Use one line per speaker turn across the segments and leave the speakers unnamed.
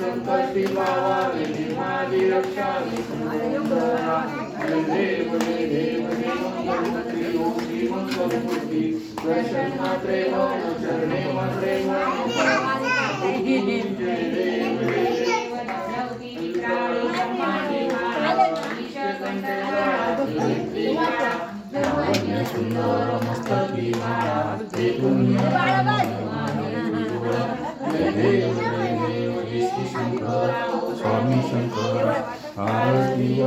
संकटी मात्रे मात्रे
सुंदर मस्तकी
माळा ते पुण्य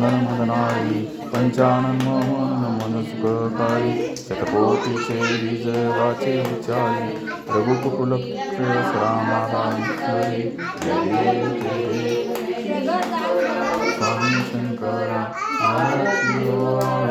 कर्णमदनायि पञ्चानन्मोहनमनुष्ककारि शतकोटिशैर्विजयवाचे
उच्चारि
रघुकुकुलक्षरामादायि स्वामी
शङ्कर